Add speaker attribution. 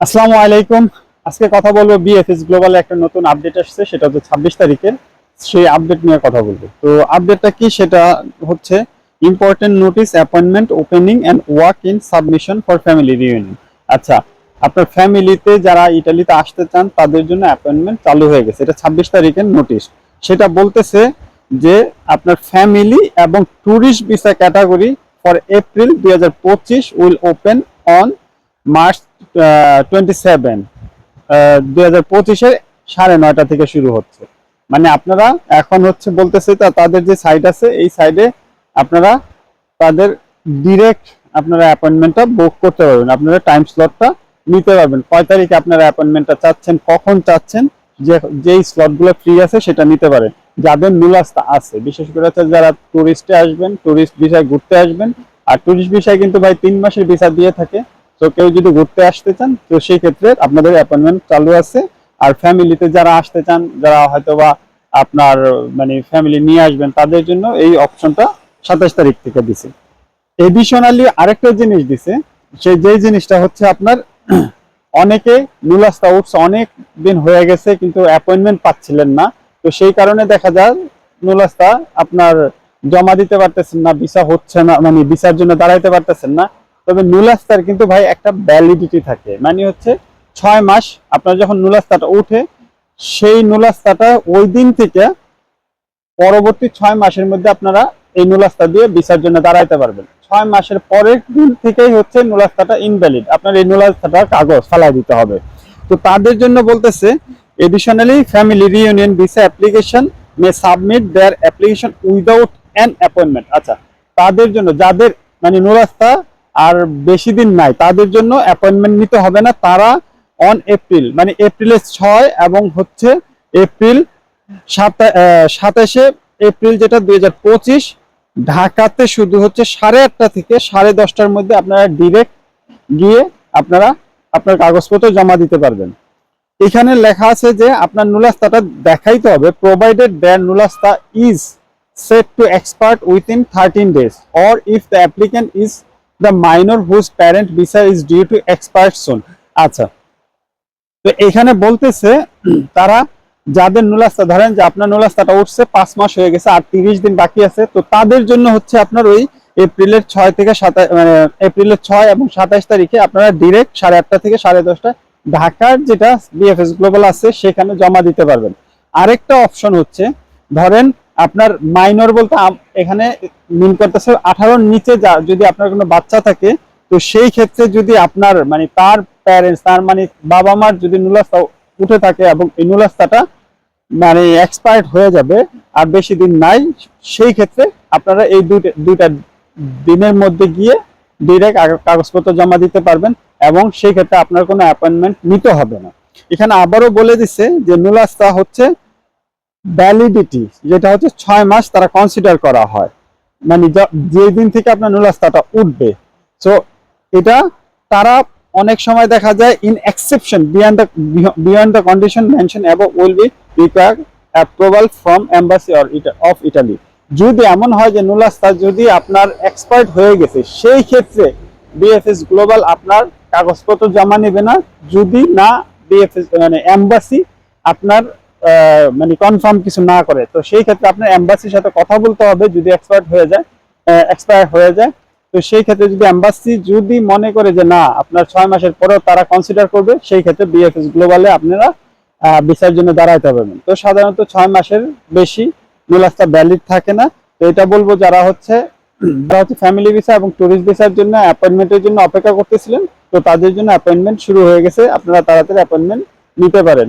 Speaker 1: আসসালামু আলাইকুম। আজকে কথা বলব বিএফএস গ্লোবালে একটা নতুন আপডেট আসছে, সেটা হচ্ছে ছাব্বিশ তারিখের সেই আপডেট নিয়ে কথা বলব। তো আপডেটটা কি? সেটা হচ্ছে important notice appointment opening and walk in submission for family reunion আচ্ছা আপনার ফ্যামিলিতে যারা ইটালিতে আসতে চান, তাদের জন্য অ্যাপয়েন্টমেন্ট চালু হয়ে গেছে। এটা ছাব্বিশ তারিখের নোটিশ সেটা বলতেছে যে আপনার ফ্যামিলি এবং tourist visa category for April দুই হাজার পঁচিশ will open on March twenty seven পঁচিশের সাড়ে নয়টা থেকে শুরু হচ্ছে। মানে আপনারা এখন হচ্ছে বলতেছে তাদের যে সাইট আছে, এই সাইডে আপনারা তাদের ডিরেক্ট আপনারা অ্যাপয়েন্টমেন্টটা বুক করতে পারবেন। আপনারা টাইম স্লটটা নিতে পারবেন। কয় তারিখে আপনারা অ্যাপয়েন্টমেন্টটা চাচ্ছেন, কখন চাচ্ছেন, যে, যেই স্লটগুলো ফ্রি আছে সেটা নিতে পারেন। যাদের নুলাস্তা আছে, বিশেষ করে হচ্ছে যারা টুরিস্টে আসবেন টুরিস্ট ভিসায় ঘুরতে আসবেন, আর টুরিস্ট ভিসায় কিন্তু ভাই তিন মাসের ভিসা দিয়ে থাকে। তো কেউ যদি ঘুরতে আসতে চান, তো সেই ক্ষেত্রে আপনাদের অ্যাপয়েন্টমেন্ট চালু আছে। আর ফ্যামিলিতে যারা আসতে চান, যারা হয়তো বা আপনার মানে ফ্যামিলি নিয়ে আসবেন, তাদের জন্য এই অপশনটা সাতাশ তারিখ থেকে দিছে। এডিশনালি আরেকটা জিনিস দিছে সেই যে জিনিসটা হচ্ছে আপনার, অনেকে নুলাস্তা উঠছে অনেক দিন হয়ে গেছে, কিন্তু অ্যাপয়েন্টমেন্ট পাচ্ছিলেন না। তো সেই কারণে দেখা যায়, নুলাস্তা আপনার জমা দিতে পারতেছেন না, ভিসা হচ্ছে না মানে ভিসার জন্য দাঁড়াইতে পারতেছেন না। তবে নুলাস্তার কিন্তু ভাই একটা ভ্যালিডিটি থাকে। মানে হচ্ছে ছয় মাস আপনার যখন নুলাস্তাটা উঠে সেই নুলাস্তাটা ওই দিন থেকে পরবর্তী ছয় মাসের মধ্যে আপনারা এই নুলাস্তা দিয়ে ভিসার জন্য দাঁড়াইতে পারবেন। ছয় মাসের পরের দিন থেকেই হচ্ছে নুলাস্তাটা ইনভ্যালিড আপনার এই নুলাস্তাটা কাগজ ফালাই দিতে হবে। তো তাদের জন্য বলতেছে additionally family reunion visa application may submit their application without an appointment আচ্ছা তাদের জন্য যাদের মানে নুরাস্তা আর বেশি দিন নাই। তাদের জন্য অ্যাপয়েন্টমেন্ট নিতে হবে না। তারা অন এপ্রিল মানে এপ্রিলের ছয় এবং হচ্ছে এপ্রিল সাতাশে এপ্রিল যেটা দুই হাজার পঁচিশ, ঢাকাতে শুধু হচ্ছে সাড়ে আটটা থেকে সাড়ে দশটার মধ্যে আপনারা ডিরেক্ট গিয়ে আপনারা আপনার কাগজপত্র জমা দিতে পারবেন। এখানে লেখা আছে যে আপনার নুলাস্তাটা দেখাইতে হবে। Provided their nulla osta is set to expire within 13 days or if the applicant is the minor whose parent visa is due to expire soon. আচ্ছা। তো এখানে বলতেছে, তারা যাদের নুলাস্তা, ধরেন যে আপনার নুলাস্তাটা উঠছে, পাঁচ মাস হয়ে গেছে, আর তিরিশ দিন বাকি আছে, তো তাদের জন্য হচ্ছে আপনার ওই এপ্রিলের ছয় থেকে সাতাশ মানে এপ্রিলের ছয় এবং সাতাশ তারিখে আপনারা ডিরেক্ট সাড়ে আটটা থেকে সাড়ে দশটা ঢাকার যেটা বিএফএস গ্লোবাল আছে, সেখানে জমা দিতে পারবেন। আরেকটা অপশন হচ্ছে, ধরেন আপনার মাইনর বলতে এখানে মিন করতেছে আঠারোর নিচে যা- যদি আপনার কোনো বাচ্চা থাকে, তো সেই ক্ষেত্রে যদি আপনার মানে তার প্যারেন্টস তার মানে বাবা মার যদি নুলাস্তা উঠে থাকে এবং এই নুলাস্তাটা মানে এক্সপায়ার্ড হয়ে যাবে আর বেশি দিন নাই, সেই ক্ষেত্রে আপনারা এই দুইটা দুইটা দিনের মধ্যে গিয়ে ডিরেক্ট কাগজপত্র জমা দিতে পারবেন এবং সেই ক্ষেত্রে আপনার কোনো অ্যাপয়েন্টমেন্ট নিতে হবে না। এখানে আবারও বলে দিছে যে নুলাস্তা হচ্ছে ভ্যালিডিটি যেটা হচ্ছে ছয় মাস তারা কনসিডার করা হয়। মানে য- যে দিন থেকে আপনার নুলাস্তাটা উঠবে। সো এটা তারা অনেক সময় দেখা যায় in exception beyond the beyond the condition mention above will be require approval from embassy or of Italy যদি এমন হয় যে নুলাস্তা যদি আপনার এক্সপার্ট হয়ে গেছে, সেই ক্ষেত্রে বিএফএস গ্লোবাল আপনার কাগজপত্র জমা নেবে না। যদি না বিএফএস মানে এম্বাসি আপনার মানে কনফার্ম কিছু না করে। তো সেই ক্ষেত্রে আপনার এম্বাসির সাথে কথা বলতে হবে যদি এক্সপায়ার্ড হয়ে যায় এক্সপায়ার হয়ে যায়। তো সেই ক্ষেত্রে যদি এম্বাসি যদি মনে করে যে না, আপনার ছয় মাসের পরেও তারা কনসিডার করবে, সেই ক্ষেত্রে বিএফএস গ্লোবালে আপনারা ভিসার জন্য দাঁড়াইতে পারবেন তো সাধারণত ছয় মাসের বেশি নুলাস্তা ভ্যালিড থাকে না। তো এটা বলব যারা হচ্ছে যারা হচ্ছে ফ্যামিলি ভিসা এবং ট্যুরিস্ট ভিসার জন্য অ্যাপয়েন্টমেন্টের জন্য অপেক্ষা করতেছিলেন, তো তাদের জন্য অ্যাপয়েন্টমেন্ট শুরু হয়ে গেছে। আপনারা তাড়াতাড়ি অ্যাপয়েন্টমেন্ট নিতে পারেন।